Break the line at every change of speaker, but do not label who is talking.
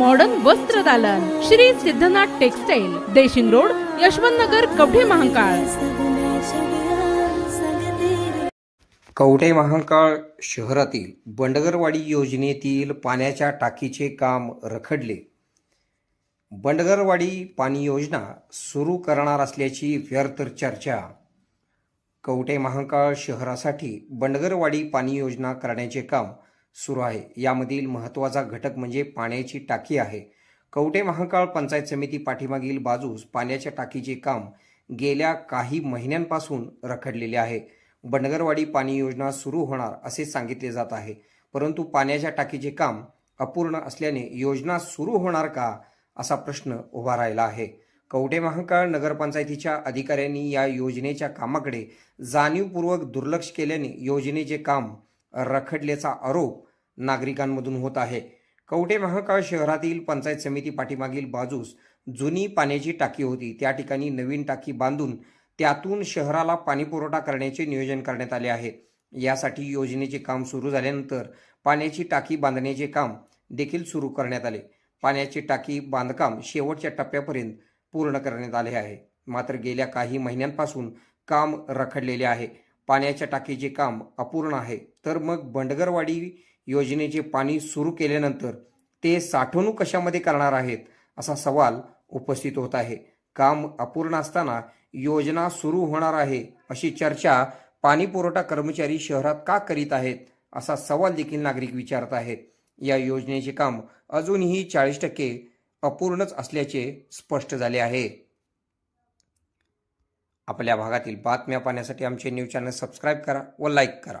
modern Vastra Dalan. Shri Siddhanath textile Deshing road Yashwant Nagar Kavathe Mahakal.
Kavathe Mahakal शहरातील बंडगरवाडी योजनेतील पाण्याच्या टाकीचे काम रखडले. बंडगरवाडी पाणी योजना सुरू करणार असल्याची व्यर्थ चर्चा. कवठे महाकाळ शहरासाठी बंडगरवाडी पाणी योजना करण्याचे काम सुरू आहे. यामधील महत्त्वाचा घटक म्हणजे पाण्याची टाकी आहे. कवटे महाकाळ पंचायत समिती पाठीमागील बाजूस पाण्याच्या टाकीचे काम गेल्या काही महिन्यांपासून रखडलेले आहे. बंडगरवाडी पाणी योजना सुरू होणार असे सांगितले जात आहे. परंतु पाण्याच्या टाकीचे काम अपूर्ण असल्याने योजना सुरू होणार का असा प्रश्न उभा राहिला आहे. कवटे महाकाळ नगरपंचायतीच्या अधिकाऱ्यांनी या योजनेच्या कामाकडे जाणीवपूर्वक दुर्लक्ष केल्याने योजनेचे काम रखडल्याचा आरोप नागरिकांमधून होत आहे. कवठे महाकाळ शहरातील पंचायत समिती पाठीमागील बाजूस जुनी पाण्याची टाकी होती. त्या ठिकाणी नवीन टाकी बांधून त्यातून शहराला पाणीपुरवठा करण्याचे नियोजन करण्यात आले आहे. यासाठी योजनेचे काम सुरू झाल्यानंतर पाण्याची टाकी बांधण्याचे काम देखील सुरू करण्यात आले. पाण्याची टाकी बांधकाम शेवटच्या टप्प्यापर्यंत पूर्ण करण्यात आले आहे. मात्र गेल्या काही महिन्यांपासून काम रखडलेले आहे. पाण्याच्या टाकीचे काम अपूर्ण आहे. तर मग बंडगरवाडी योजनेचे पाणी सुरू केल्यानंतर ते साठवणूक कशामध्ये करणार आहेत असा सवाल उपस्थित होत आहे. काम अपूर्ण असताना योजना सुरू होणार आहे अशी चर्चा पाणी पुरवठा कर्मचारी शहरात का करीत आहेत असा सवाल देखील नागरिक विचारत आहेत. या योजनेचे काम अजूनही चाळीस टक्के अपूर्णच असल्याचे स्पष्ट झाले आहे. आपल्या भागातील बातम्या पाहण्यासाठी आमचे न्यूज चॅनल सबस्क्राईब करा व लाईक करा.